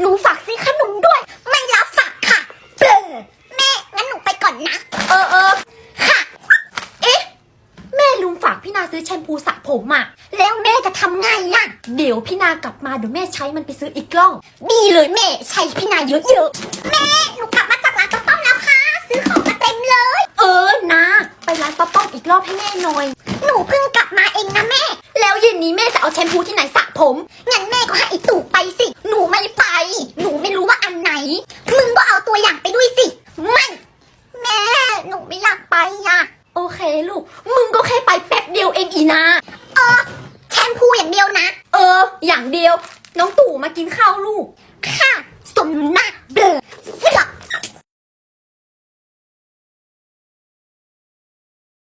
หนูฝากซื้อขนมด้วย ไม่รับฝากค่ะเบลอแม่ งั้นหนูไปก่อนนะ เออเออค่ะ เอ๊ะ แม่ลุงฝากพี่นาซื้อแชมพูสระผมอะแล้วแม่จะทำไงล่ะ เดี๋ยวพี่นากลับมาเดี๋ยวแม่ใช้มันไปซื้ออีกกล้อง ดีเลยแม่ใช้พี่นาเยอะๆ แม่ หนูกลับมาจากร้านป้าป้อมแล้วค่ะ ซื้อของมาเต็มเลย เออนะ ไปร้านป้าป้อมอีกรอบให้แม่หน่อย หนูเพิ่งกลับมาเองนะแม่ แล้วเย็นนี้แม่จะเอาแชมพูที่ไหนสระผม งั้นแม่ก็ให้อ้ตู่ไปสิ อยากไปอะ โอเคลูก มึงก็แค่ไปแป๊บเดียวเองอีนา เออแชมพูอย่างเดียวนะ เออ อย่างเดียว น้องตู่มากินข้าวลูก ค่ะ สมน